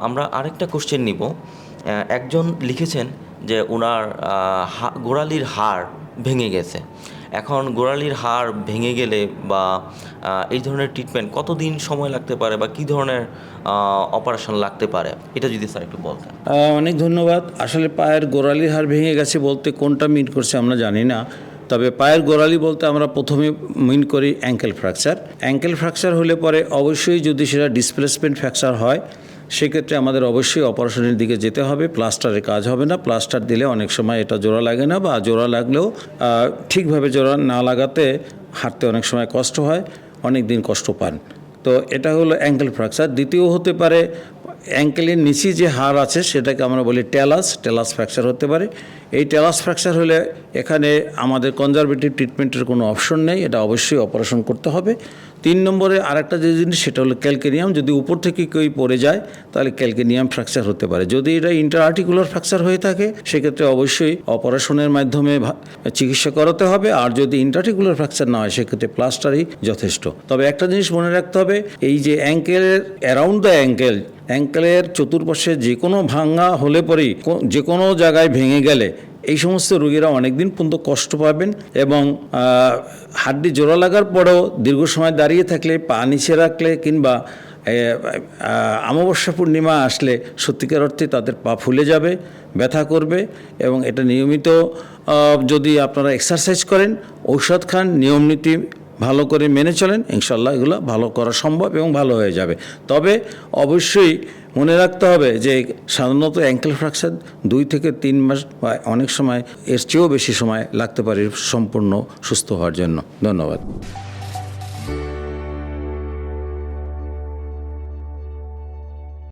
আমরা আরেকটা কোশ্চেন নিব। একজন লিখেছেন যে ওনার হা- গোড়ালির হাড় ভেঙে গেছে। এখন গোড়ালির হাড় ভেঙে গেলে বা এই ধরনের ট্রিটমেন্ট কতদিন সময় লাগতে পারে বা কী ধরনের অপারেশন লাগতে পারে? এটা যদি স্যার একটু বলতেন। অনেক ধন্যবাদ। আসলে পায়ের গোড়ালির হাড় ভেঙে গেছে বলতে কোনটা মিন করছে আমরা জানি না। তবে পায়ের গোড়ালি বলতে আমরা প্রথমে মিন করি অ্যাঙ্কেল ফ্র্যাকচার অ্যাঙ্কেল ফ্র্যাকচার হলে পরে অবশ্যই যদি সেটা ডিসপ্লেসমেন্ট ফ্র্যাকচার হয় সেক্ষেত্রে আমাদের অবশ্যই অপারেশনের দিকে যেতে হবে, প্লাস্টারের কাজ হবে না, প্লাস্টার দিলে অনেক সময় এটা জোড়া লাগে না বা জোড়া লাগলেও ঠিকভাবে জোড়া না লাগাতে হাঁটতে অনেক সময় কষ্ট হয়, অনেক দিন কষ্ট পান। তো এটা হলো অ্যাঙ্কেল ফ্র্যাকচার দ্বিতীয় হতে পারে অ্যাঙ্কেলের নিচে যে হাড় আছে সেটাকে আমরা বলি টেলাস টেলাস ফ্র্যাকচার হতে পারে। এই টেলাস ফ্র্যাকচার হলে এখানে আমাদের কনজারভেটিভ ট্রিটমেন্টের কোনো অপশন নেই, এটা অবশ্যই অপারেশন করতে হবে। তিন নম্বরে আরেকটা যে জিনিস, সেটা হলো ক্যালকেনিয়াম। যদি উপর থেকে কেউ পড়ে যায়, তাহলে ক্যালকেনিয়াম ফ্র্যাকচার হতে পারে। যদি এটা ইন্টারআর্টিকুলার ফ্র্যাকচার হয়ে থাকে, সেক্ষেত্রে অবশ্যই অপারেশনের মাধ্যমে চিকিৎসা করাতে হবে। আর যদি ইন্টারআর্টিকুলার ফ্র্যাকচার না হয়, সেক্ষেত্রে প্লাস্টারই যথেষ্ট। তবে একটা জিনিস মনে রাখতে হবে, এই যে অ্যাঙ্কেলের অ্যারাউন্ড দ্য অ্যাঙ্কেল, অ্যাঙ্কেলের চতুর্পাশে যে কোনো ভাঙা হলে পরেই যে কোনো জায়গায় ভেঙে গেলে এই সমস্ত রোগীরা অনেকদিন পর্যন্ত কষ্ট পাবেন এবং হাড্ডি জোড়া লাগার পরেও দীর্ঘ সময় দাঁড়িয়ে থাকলে, পা নিচে রাখলে কিংবা অমাবস্যা পূর্ণিমা আসলে সত্যিকার অর্থে তাদের পা ফুলে যাবে, ব্যথা করবে এবং এটা নিয়মিত যদি আপনারা এক্সারসাইজ করেন, ঔষধ খান নিয়মনীতি ভালো করে মেনে চলেন ইনশাল্লাহ এগুলো ভালো করা সম্ভব এবং ভালো হয়ে যাবে। তবে অবশ্যই মনে রাখতে হবে যে সাধারণত অ্যাঙ্কেল ফ্র্যাকচার দুই থেকে তিন মাস বা অনেক সময় এর চেয়েও বেশি সময় লাগতে পারে সম্পূর্ণ সুস্থ হওয়ার জন্য। ধন্যবাদ।